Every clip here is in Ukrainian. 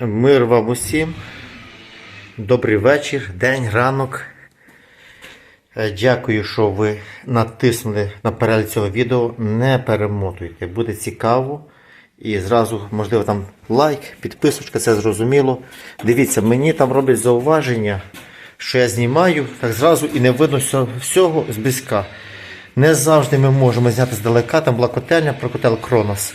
Мир вам усім. Добрий вечір, день, ранок. Е, Дякую, що ви натиснули на перегляд цього відео. Не перемотуйте, буде цікаво. І зразу, можливо, там лайк, підписочка, це зрозуміло. Дивіться, мені там роблять зауваження, що я знімаю, так зразу і не видно всього- зблизька. Не завжди ми можемо зняти здалека, там була котельня про котел Кронос.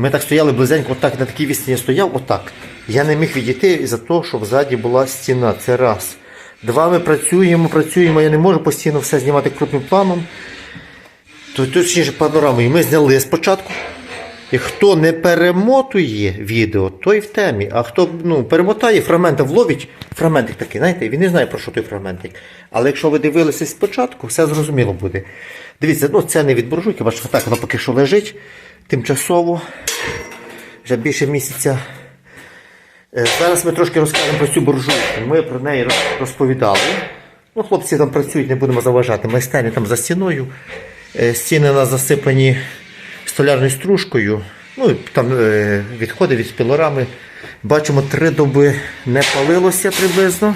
Ми так стояли близенько, отак, на такій відстані стояв, отак. Я не міг відійти із-за того, що взаді була стіна. Це раз. Два, ми працюємо, працюємо, я не можу постійно все знімати крупним планом. То точніше панорамою ми зняли спочатку. І хто не перемотує відео, той в темі. А хто ну, перемотає, фрагменти вловить, фрагментик такий, знаєте, він не знає про що той фрагментик. Але якщо ви дивилися спочатку, все зрозуміло буде. Дивіться, ну це не від буржуйки, бачите, так воно поки що лежить тимчасово, вже більше місяця. Е, Зараз ми трошки розкажемо про цю буржуйку. Ми про неї розповідали. Ну, хлопці там працюють, не будемо заважати. Майстерні там за стіною. Е, Стіни у нас засипані столярною стружкою. Ну, там е, відходи від пілорами. Бачимо, три доби не палилося приблизно.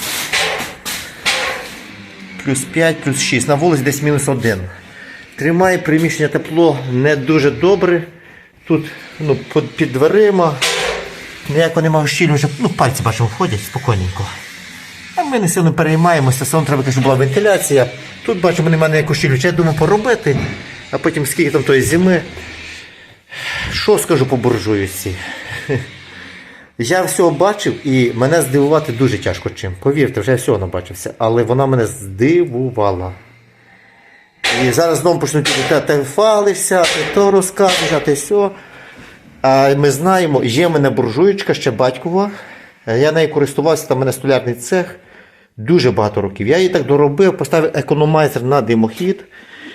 Плюс 5, плюс 6. На вулиці десь мінус 1. Тримає приміщення тепло не дуже добре. Тут ну, під, дверима. Ніякого немає щілю, вже ну, пальці бачимо входять спокійненько. А ми не сильно переймаємося, сам треба, щоб була вентиляція. Тут бачимо, немає ніякого щілю. Я думаю поробити, а потім скільки там тої зими. Що скажу по буржуйці? Я всього бачив і мене здивувати дуже тяжко чим. Повірте, вже всього набачився. Але вона мене здивувала. І зараз знову почнуть ти, фалишся, ти то розказуєш, а ти все. А ми знаємо, є в мене буржуєчка ще батькова. Я нею користувався, там в мене столярний цех дуже багато років. Я її так доробив, поставив економайзер на димохід,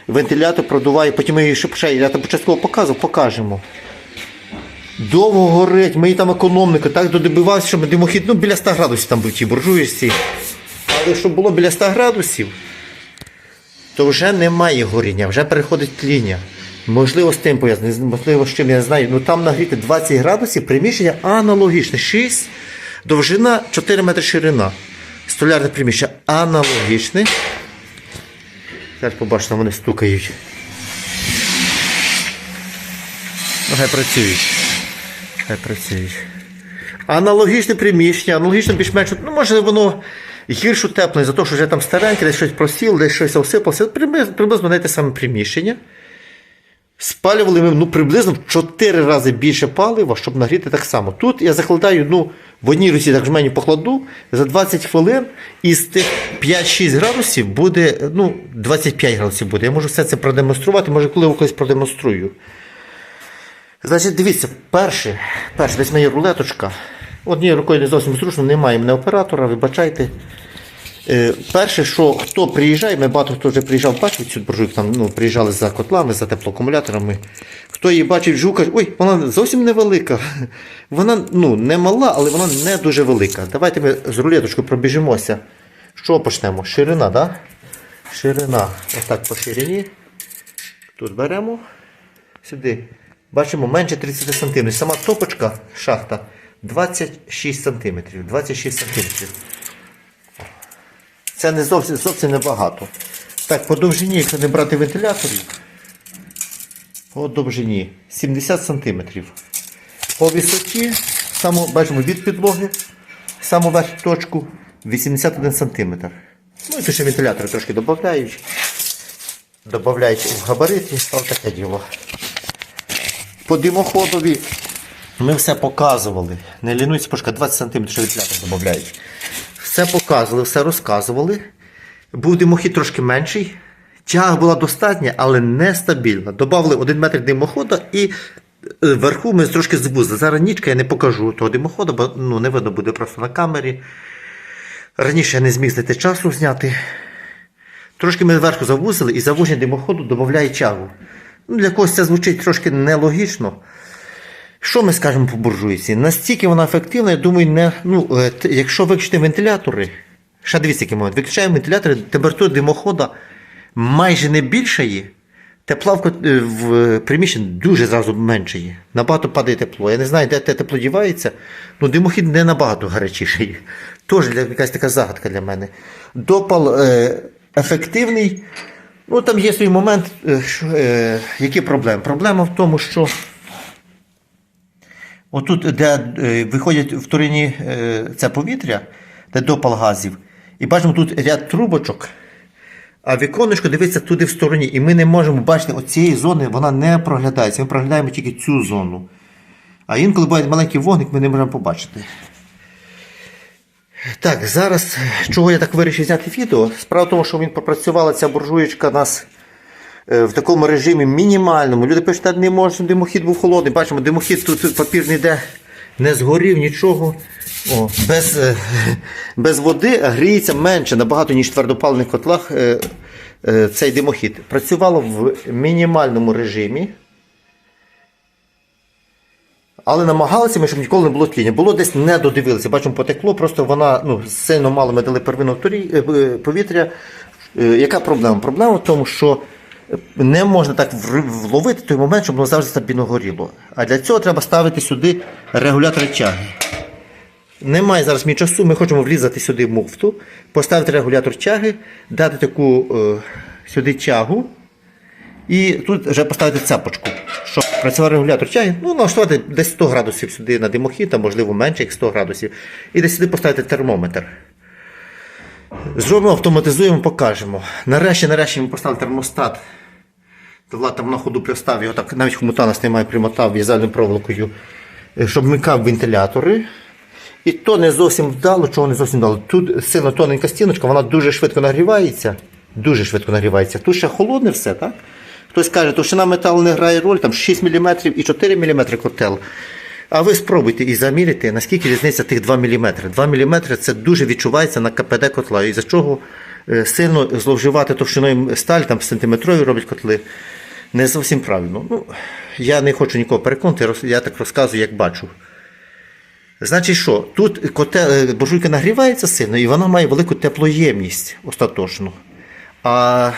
вентилятор продуває, потім її ще- я там початково показував, покажемо. Довго горить, ми її там економника, так додобивався, щоб димохід ну, біля 100 градусів там був в тій. Але щоб було біля 100 градусів, то вже немає горіння, вже переходить тління. Можливо, з тим пов'язано, можливо, з чим я не знаю. Ну там нагріти 20 градусів, приміщення аналогічне. 6 довжина, 4 метри ширина. Столярне приміщення аналогічне. Зараз побачите, вони стукають. Ну, хай працюють. Хай працюють. Аналогічне приміщення, аналогічно більш-менш, ну може воно гірше тепле, за те, що вже там стареньке, десь щось просіло, десь щось. Приблизно, приблизно на те саме приміщення. Спалювали ми ну, приблизно в 4 рази більше палива, щоб нагріти так само. Тут я закладаю ну, в одній руці так жменю покладу за 20 хвилин із тих 5-6 градусів буде ну, 25 градусів буде. Я можу все це продемонструвати, може, коли колись продемонструю. Значить, дивіться, перше, перше, десь моя рулеточка. Однією рукою не зовсім зручно, немає мене оператора, вибачайте. Е, перше, що хто приїжджає, ми багато хто вже приїжджав, бачив цю буржуйку, там ну, приїжджали за котлами, за теплоакумуляторами. Хто її бачить, жука, ой, вона зовсім невелика. Вона ну, не мала, але вона не дуже велика. Давайте ми з рулеточкою пробіжимося. Що почнемо? Ширина? Да? Ширина. Отак по ширині. Тут беремо сюди. Бачимо менше 30 см. Сама топочка шахта 26 см. 26 см. Це не зовсім, зовсім небагато. Так, по довжині, якщо не брати вентиляторів, по довжині 70 см. По висоті, само, бачимо від підлоги, саму верхню точку 81 см. Ну і тут ще вентилятори трошки додають. Додають в габариті, але таке діло. По димоходові ми все показували. Не лінуйся, пошка 20 см що вентилятор додають. Все показували, все розказували. Був димохід трошки менший. Тяга була достатня, але нестабільна. Добавили 1 метр димохода і е, вверху ми трошки звузили. Зараз нічка я не покажу того димохода, бо ну, не видно буде просто на камері. Раніше я не зміг знайти часу зняти. Трошки ми зверху завузили і завуження димоходу додає тягу. Ну, для когось це звучить трошки нелогічно. Що ми скажемо по буржуйці? Настільки вона ефективна, я думаю, не, ну, е, якщо виключити вентилятори, ще дивіться який момент, виключаємо вентилятори, температура димохода майже не більшає, Тепла в, е, в приміщенні дуже зразу менше є. Набагато падає тепло. Я не знаю, де те тепло дівається. Ну, димохід не набагато гарячіший. Тож якась така загадка для мене. Допал е, ефективний. Ну, там є свій момент. Які проблеми? Проблема в тому, що отут, де е, виходять в турині е, це повітря, де допал газів, і бачимо тут ряд трубочок. А віконечко дивиться туди в стороні, і ми не можемо бачити оцієї зони, вона не проглядається. Ми проглядаємо тільки цю зону. А інколи буває маленький вогник, ми не можемо побачити. Так, зараз, чого я так вирішив зняти відео? Справа в тому, що він попрацювала ця буржуєчка нас е, в такому режимі мінімальному. Люди пишуть, що не можна, димохід був холодний. Бачимо, димохід тут, тут папір не не згорів нічого. О, без, е, без води гріється менше набагато, ніж в твердопаливних котлах е, е, цей димохід. Працювало в мінімальному режимі. Але намагалися ми, щоб ніколи не було тління. Було десь не додивилися. Бачимо, потекло, просто вона ну, сильно мало ми дали первинного е, е, повітря. Е, Яка проблема? Проблема в тому, що не можна так вловити той момент, щоб воно завжди стабільно горіло. А для цього треба ставити сюди регулятор тяги. Немає зараз мені часу, ми хочемо влізати сюди муфту, поставити регулятор тяги, дати таку е, сюди тягу. І тут вже поставити цепочку, щоб працював регулятор тяги. Ну, налаштувати десь 100 градусів сюди на димохід, а можливо менше, як 100 градусів. І десь сюди поставити термометр. Зробимо, автоматизуємо, покажемо. Нарешті, нарешті ми поставили термостат. Влад там на ходу пристав його так, навіть хомута нас немає, примотав в'язальною проволокою, е, щоб вмикав вентилятори. І то не зовсім вдало, чого не зовсім вдало. Тут сильно тоненька стіночка, вона дуже швидко нагрівається. Дуже швидко нагрівається. Тут ще холодне все, так? Хтось каже, товщина металу не грає роль, там 6 мм і 4 мм котел. А ви спробуйте і заміряйте, наскільки різниця тих 2 мм. 2 мм це дуже відчувається на КПД котла. І за чого е, сильно зловживати товщиною сталь, там сантиметрові роблять котли. Не зовсім правильно. Ну, я не хочу нікого переконати, я так розказую, як бачу. Значить, що? Тут котел, е, буржуйка нагрівається сильно і вона має велику теплоємність остаточну. А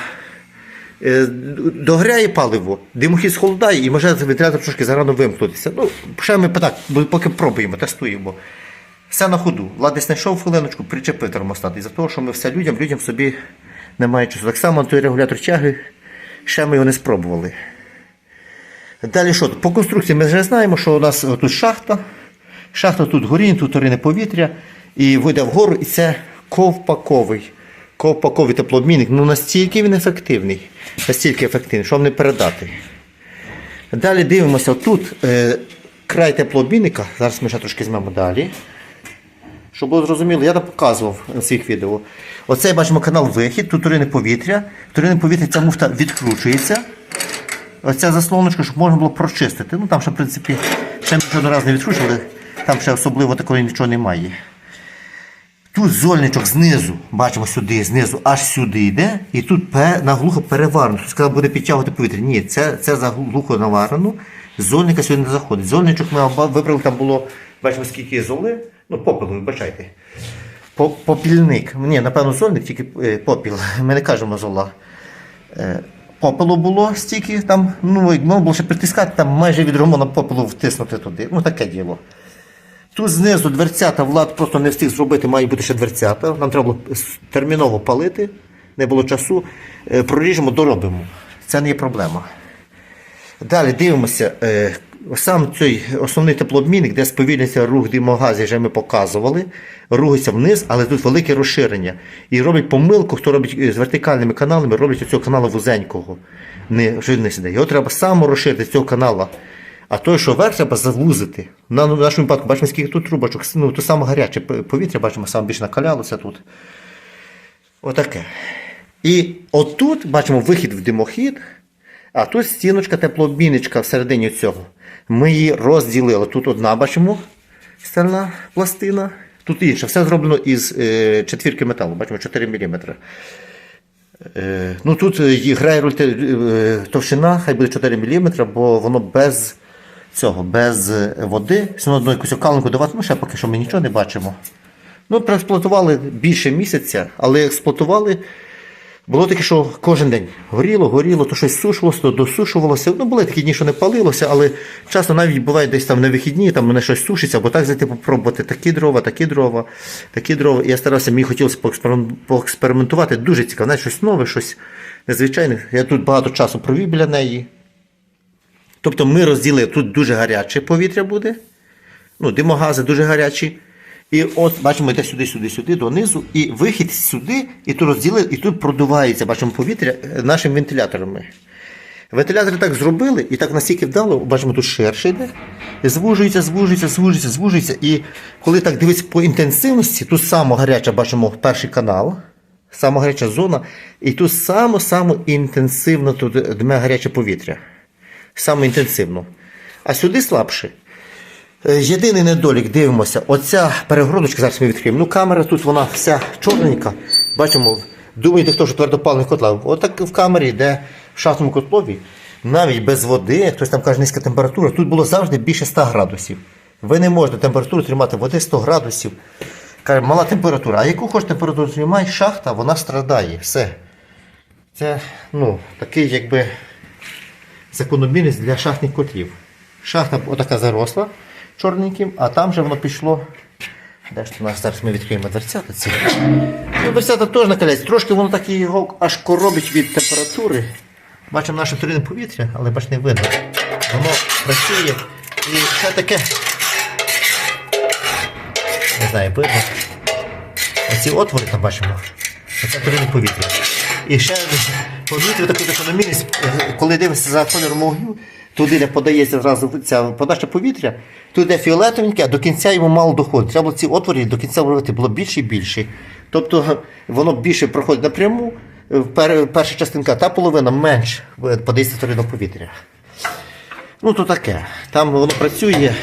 догряє паливо, димохід схолодає і може вентилятор трошки зарано вимкнутися. Ну, ще ми так, поки пробуємо, тестуємо. Все на ходу. Влад знайшов хвилиночку, причепив термостат. І за того, що ми все людям, людям собі немає часу. Так само той регулятор тяги, ще ми його не спробували. Далі що? По конструкції ми вже знаємо, що у нас тут шахта. Шахта тут горінь, тут торине повітря, і вийде вгору, і це ковпаковий. Ковпаковий теплообмінник. Ну настільки він ефективний, настільки ефективний, що вам не передати. Далі дивимося, тут е, край теплообмінника. Зараз ми ще трошки змемо далі. Щоб було зрозуміло, я там показував на своїх відео. Оце бачимо канал вихід, тут турине повітря. Турине повітря ця муфта відкручується. Оця заслоночка, щоб можна було прочистити. Ну там ще, в принципі, ще ми разу не відкручували, там ще особливо такого нічого немає. Тут зольничок знизу, бачимо сюди, знизу, аж сюди йде, і тут наглухо переварено. Тут сказав, буде підтягувати повітря. Ні, це, це заглухо наварено. Зольника сюди не заходить. Зольничок ми вибрали, там було, бачимо, скільки золи. Ну, попелу, вибачайте. Попільник. Ні, напевно, зольник, тільки е, попіл. Ми не кажемо зола. Е, Попелу було стільки, там, ну, можна було ще притискати, там майже від романа попелу втиснути туди. Ну, таке діло. Тут знизу дверцята Влад просто не встиг зробити, має бути ще дверцята. Нам треба було терміново палити, не було часу. Е, Проріжемо, доробимо. Це не є проблема. Далі дивимося. е, Сам цей основний теплообмінник, де сповільнюється рух димогазів, вже ми показували, рухається вниз, але тут велике розширення. І робить помилку, хто робить е, з вертикальними каналами, роблять цього каналу вузенького. Не, не сюди. Його треба само розширити з цього канала. А той, що вверх, треба завузити. На нашому випадку бачимо, скільки тут трубочок. Ну, то саме гаряче повітря, бачимо, саме більше накалялося тут. Отаке. І отут бачимо вихід в димохід, а тут стіночка теплообмінничка всередині цього. Ми її розділили. Тут одна бачимо стальна пластина, тут інша. Все зроблено із е, четвірки металу, бачимо 4 мм. Е, ну тут е, грає роль е, товщина, хай буде 4 мм, бо воно без цього, без е, води. Все одно якусь окаленку давати, ну ще поки що ми нічого не бачимо. Ну, проексплуатували більше місяця, але експлуатували Було таке, що кожен день горіло, горіло, то щось сушувалося, то досушувалося. Ну, були такі дні, що не палилося, але часто навіть буває десь там на вихідні, там мене щось сушиться, або так зайти попробувати такі дрова, такі дрова, такі дрова. І я старався, мені хотілося поекспериментувати. Дуже цікаво, знаєш, щось нове, щось незвичайне. Я тут багато часу провів біля неї. Тобто ми розділили, тут дуже гаряче повітря буде, ну, димогази дуже гарячі. І от бачимо, йде сюди, сюди, сюди, донизу, і вихід сюди, і тут розділили, і тут продувається, бачимо, повітря е, нашими вентиляторами. Вентилятори так зробили, і так настільки вдало, бачимо, тут ширше йде, і звужується, звужується, звужується, звужується. І коли так дивитися по інтенсивності, тут саме гаряча, бачимо, перший канал, сама гаряча зона, і тут само-само інтенсивно тут дме гаряче повітря. Саме інтенсивно. А сюди слабше. Єдиний недолік, дивимося, оця перегородочка, зараз ми відкриємо. Ну, камера тут вона вся чорненька. Бачимо, думаєте, хто що твердопаливний котла. Отак в камері, де в шахтному котлові, навіть без води, хтось там каже низька температура, тут було завжди більше 100 градусів. Ви не можете температуру тримати води 100 градусів. Каже, мала температура. А яку хоч температуру тримай, шахта, вона страдає. Все. Це ну, такий, якби закономірність для шахтних котлів. Шахта отака заросла чорненьким, а там же воно пішло. Де ж у нас зараз ми відкриємо дверцята ці. Ну, дверцята теж накаляється. Трошки воно так його аж коробить від температури. Бачимо наше вторинне повітря, але бач не видно. Воно працює. І ще таке. Не знаю, видно. Оці отвори там бачимо. Оце вторинне повітря. І ще повітря таку закономірність, е, коли дивишся за кольором вогню, туди, де подається зразу ця подача повітря, туди де фіолетовеньке, а до кінця йому мало доходить. Треба ці отвори до кінця робити було більше і більше. Тобто воно більше проходить напряму, е, перша частинка, та половина менш е, подається вторинного повітря. Ну, то таке. Там воно працює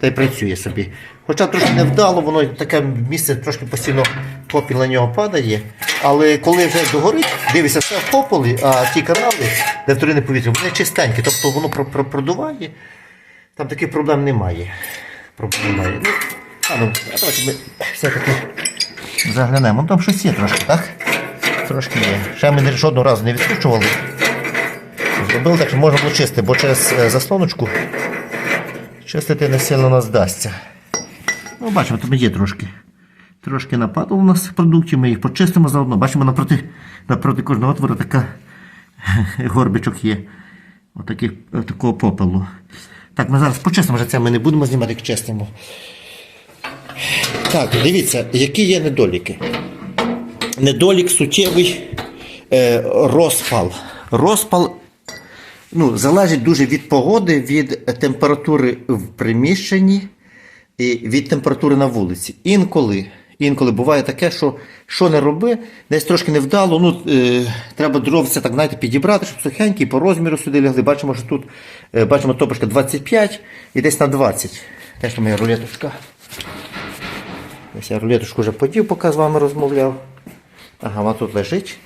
та й працює собі. Хоча трошки невдало, воно таке місце трошки постійно попіл на нього падає. Але коли вже догорить, дивишся все в пополі, а ті канали, де вторинне повітря, вони чистенькі, тобто воно про- про- продуває. Там таких проблем немає. Проблем немає. Ну, а ну, давайте ми все-таки заглянемо. Ну, там щось є трошки, так? Трошки є. Ще ми жодного разу не відкручували. Зробили так, що можна було чистити, бо через е, заслоночку чистити не сильно нас вдасться. Ну, бачимо, там є трошки. Трошки нападало у нас продуктів, ми їх почистимо заодно. Бачимо, напроти, напроти кожного отвору така горбичок є. Отаких, такого попелу. Так, ми зараз почистимо вже це, ми не будемо знімати, як чистимо. Так, дивіться, які є недоліки. Недолік суттєвий е, розпал. Розпал ну, залежить дуже від погоди, від температури в приміщенні і від температури на вулиці. Інколи, інколи буває таке, що що не роби, десь трошки невдало. Ну, е, треба дровця так, знаєте, підібрати, щоб сухенькі, по розміру сюди лягли. Бачимо, що тут е, бачимо топочка 25 і десь на 20. Теж моя рулеточка. Ось я рулеточку вже подів, поки з вами розмовляв. Ага, вона тут лежить.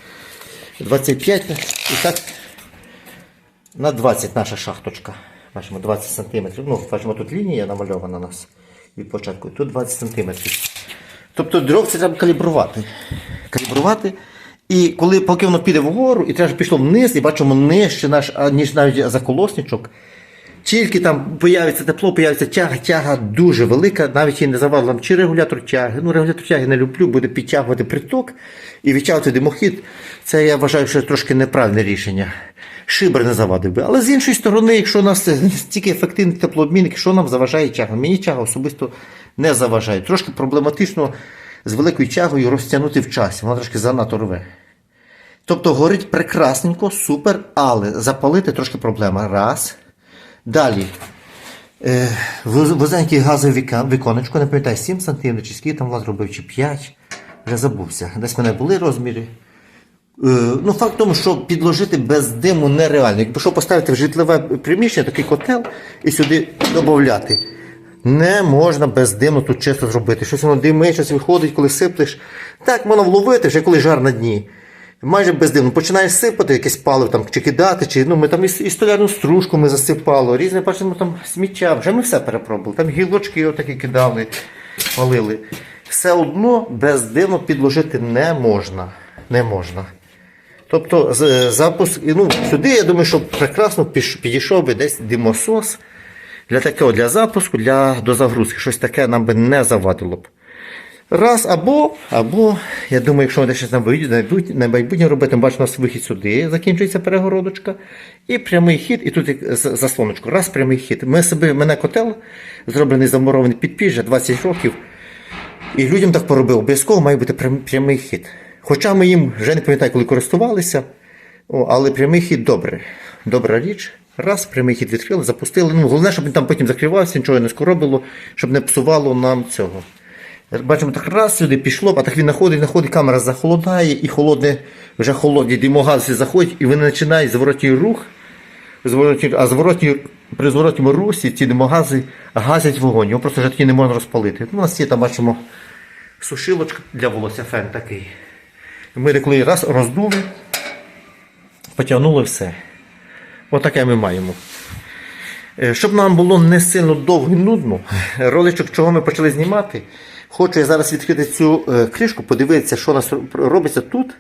25 і так на 20 наша шахточка. Бачимо 20 см. Ну, бачимо, тут лінія намальована у нас від початку. Тут 20 см. Тобто дров це треба калібрувати. Калібрувати. І коли поки воно піде вгору, і треба, пішло вниз, і бачимо нижче наш, ніж навіть заколосничок. Тільки там появиться тепло, появиться тяга, тяга дуже велика, навіть і не завадила чи регулятор тяги. Ну, регулятор тяги не люблю, буде підтягувати приток і відтягувати димохід. Це я вважаю, що трошки неправильне рішення. Шибер не завадив би. Але з іншої сторони, якщо у нас стільки ефективний теплообмінник, що нам заважає тяга? Мені тяга особисто не заважає. Трошки проблематично з великою тягою розтягнути в часі. Вона трошки занадто рве. Тобто горить прекрасненько, супер, але запалити трошки проблема. Раз. Далі. Е, Вузенький газовий віконечко, не пам'ятаю, 7 см, чи скільки там влад робив, чи 5. Вже забувся. Десь в мене були розміри. Е, Ну, факт в тому, що підложити без диму нереально. Якби що поставити в житлове приміщення, такий котел і сюди додати. Не можна без диму тут чисто зробити. Щось воно димить, щось виходить, коли сиплеш. Так, можна вловити, вже коли жар на дні. Майже бездимно. Починаєш сипати якесь паливо там, чи кидати, чи ну ми там і, столярну стружку ми засипали, різне бачимо там сміття. Вже ми все перепробували. Там гілочки отакі кидали, палили. Все одно бездимно підложити не можна. Не можна. Тобто запуск, ну, сюди, я думаю, що прекрасно підійшов би десь димосос для такого, для запуску, для дозагрузки. Щось таке нам би не завадило б. Раз, або, або, я думаю, якщо ми щось на майбутнє, на робити, ми бачимо, у нас вихід сюди, закінчується перегородочка, і прямий хід, і тут заслоночку. Раз прямий хід. Ми собі, мене котел, зроблений замурований підпіжжя 20 років. І людям так поробив, обов'язково має бути прямий хід. Хоча ми їм вже не пам'ятаю, коли користувалися, о, але прямий хід добре. Добра річ. Раз, прямий хід відкрили, запустили. Ну, головне, щоб він там потім закривався, нічого не скоробило, щоб не псувало нам цього. Бачимо, так раз сюди пішло, а так він находить, находить, камера захолодає, і холодне, вже холодні димогази заходять, і вони починають зворотній рух. Зворотній, а зворотній, при зворотньому русі ці димогази газять вогонь. Його просто вже тоді не можна розпалити. Ну, у нас є там бачимо сушилочка для волосся, фен такий. Ми коли раз роздули, потягнули все. Отаке ми маємо. Е, Щоб нам було не сильно довго і нудно, роличок, чого ми почали знімати, хочу я зараз відкрити цю е, кришку, подивитися, що у нас робиться тут.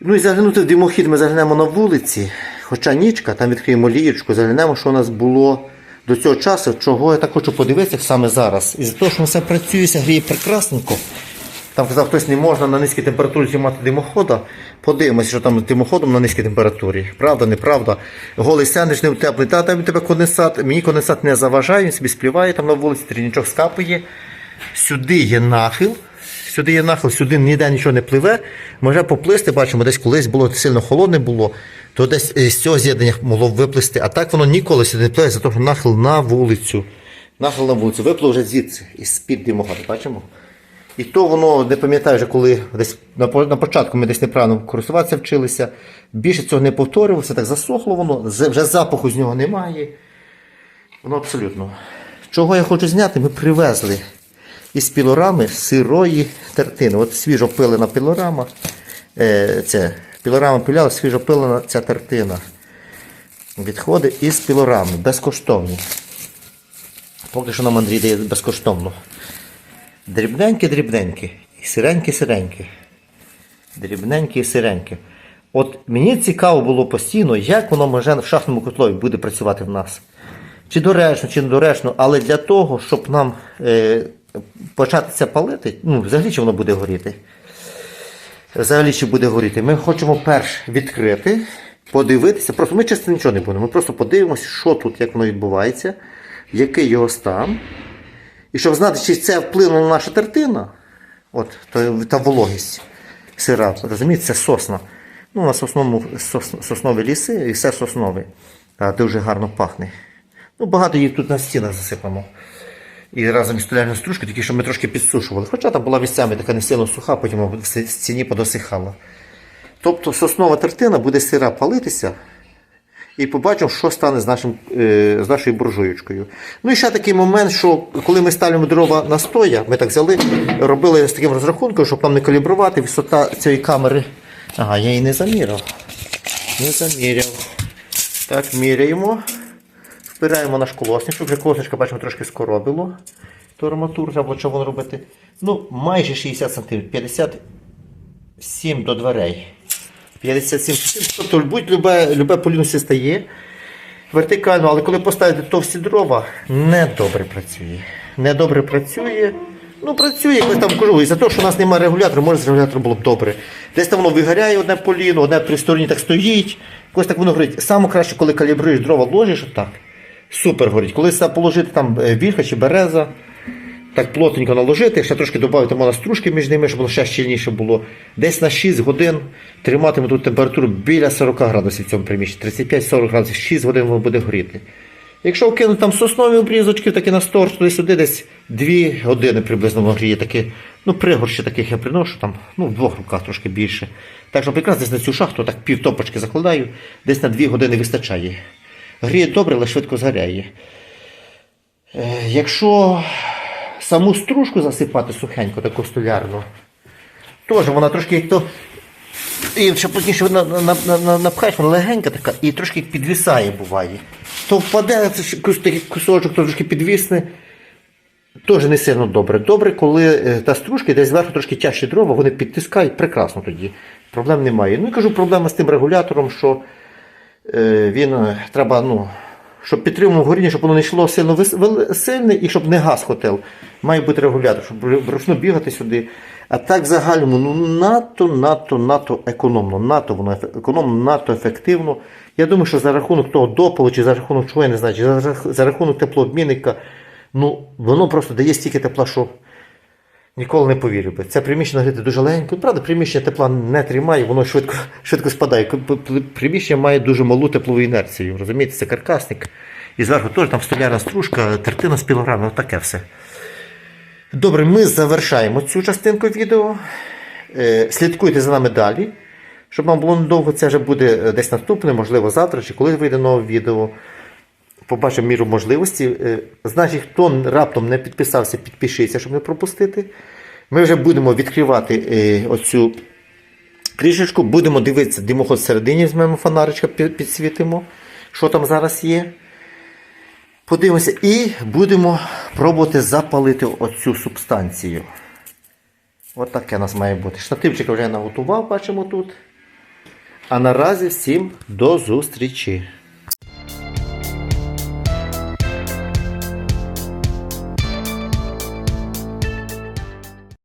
Ну і заглянути в димохід ми заглянемо на вулиці, хоча нічка, там відкриємо лієчку, заглянемо, що у нас було до цього часу, чого я так хочу подивитися саме зараз. І за те, що все працює, гріє прекрасненько. Там казав, хтось не можна на низькій температурі знімати димохода. Подивимося, що там з димоходом на низькій температурі. Правда, неправда. Голий сендиш не теплий, та там тебе конденсат. Мені конденсат не заважає, він собі співає там на вулиці, трінічок скапує. Сюди є нахил. Сюди є нахил, сюди ніде нічого не пливе. Може поплисти, бачимо, десь колись було сильно холодне було, то десь е, з цього з'єднання могло виплисти. А так воно ніколи сюди не пливе, за того, що нахил на вулицю. Нахил на вулицю. Виплив вже звідси, із під димоходу, бачимо? І то воно не пам'ятаю, вже коли десь на початку ми десь неправильно користуватися вчилися. Більше цього не повторювалося, так засохло воно, вже запаху з нього немає. Воно абсолютно. Чого я хочу зняти, ми привезли із пілорами сирої тертини. От свіжо пилена пілорама. Е, це, пілорама пиляла, свіжо пилена ця тертина. Відходи із пілорами, безкоштовні. Поки що нам Андрій дає безкоштовно. Дрібненькі-дрібненькі. Сиренькі-сиренькі. Дрібненькі і сиренькі. От мені цікаво було постійно, як воно може в шахтному котлові буде працювати в нас. Чи доречно, чи недоречно, але для того, щоб нам е, почати це палити, ну, взагалі чи воно буде горіти. Взагалі чи буде горіти. Ми хочемо перш відкрити, подивитися. Просто ми чисто нічого не будемо. Ми просто подивимося, що тут, як воно відбувається, який його стан. І щоб знати, чи це вплинуло на наша тертина, от, та, та вологість сира, розумієте, це сосна. Ну, у нас основному сос- соснові ліси і все соснове. Дуже гарно пахне. Ну, багато їх тут на стінах засипано. І разом із столярною стружкою, тільки що ми трошки підсушували. Хоча там була місцями така не сильно суха, потім в стіні подосихала. Тобто соснова тертина буде сира палитися, і побачимо, що стане з, нашим, е, з нашою буржуєчкою. Ну і ще такий момент, що коли ми ставимо дрова на стоя, ми так взяли, робили з таким розрахунком, щоб нам не калібрувати висота цієї камери. Ага, я її не заміряв. Не заміряв. Так, міряємо. Впираємо наш колосник, вже колосничка, бачимо, трошки скоробило. То арматур, треба було воно робити. Ну, майже 60 см, 57 до дверей. 57 см. Тобто будь любе, полінуся стає вертикально, але коли поставити товсті дрова, не добре працює. Не добре працює. Ну, працює, якось там кажу, і за те, що у нас немає регулятора, може з регулятором було б добре. Десь там воно вигоряє одне поліно, одне при стороні так стоїть, якось так воно горить. Саме краще, коли калібруєш дрова, ложиш отак. Супер горить. Коли сюди положити там е, вільха чи береза, так плотненько наложити, ще трошки додати можна стружки між ними, щоб воно ще щільніше було. Десь на 6 годин триматиме тут температуру біля 40 градусів в цьому приміщенні. 35-40 градусів, 6 годин воно буде горіти. Якщо вкинути там соснові обрізочки, такі на стор, туди сюди десь 2 години приблизно воно гріє. Такі, ну, пригорщі таких я приношу, там, ну, в двох руках трошки більше. Так що якраз десь на цю шахту так пів топочки закладаю, десь на 2 години вистачає. Гріє добре, але швидко згоряє. Е, Якщо саму стружку засипати сухенько, таку столярну, теж вона трошки як то. І ще пізніше на, на, на, на, напхаєш, вона легенька така і трошки підвисає буває. То впаде це такий кусочок, трошки підвісне. Теж не сильно добре. Добре, коли е, та стружка десь зверху трошки тяжчі дрова, вони підтискають прекрасно тоді. Проблем немає. Ну і кажу, проблема з тим регулятором, що він е, треба, ну, щоб підтримував горіння, щоб воно не йшло сильно сильне і щоб не газ хотел. Має бути регулятор, щоб вручну бігати сюди. А так в загальному ну, надто, надто, надто економно, надто воно економно, надто ефективно. Я думаю, що за рахунок того дополу, чи за рахунок чого, я не знаю, чи за рахунок теплообмінника, ну, воно просто дає стільки тепла, що Ніколи не повірив би. Це приміщення гріти дуже легенько. Правда, приміщення тепла не тримає, воно швидко, швидко спадає. Приміщення має дуже малу теплову інерцію. Розумієте, це каркасник. І зверху теж там столярна стружка, тертина з пілограми, таке все. Добре, ми завершаємо цю частинку відео. Е, Слідкуйте за нами далі. Щоб вам було недовго, це вже буде е, десь наступне, можливо, завтра чи коли вийде нове відео побачимо міру можливості. Е, Значить, хто раптом не підписався, підпишіться, щоб не пропустити. Ми вже будемо відкривати е, оцю кришечку, будемо дивитися димоход всередині, візьмемо фонаричка, підсвітимо, що там зараз є. Подивимося і будемо пробувати запалити оцю субстанцію. От таке у нас має бути. Штативчик вже наготував, бачимо тут. А наразі всім до зустрічі!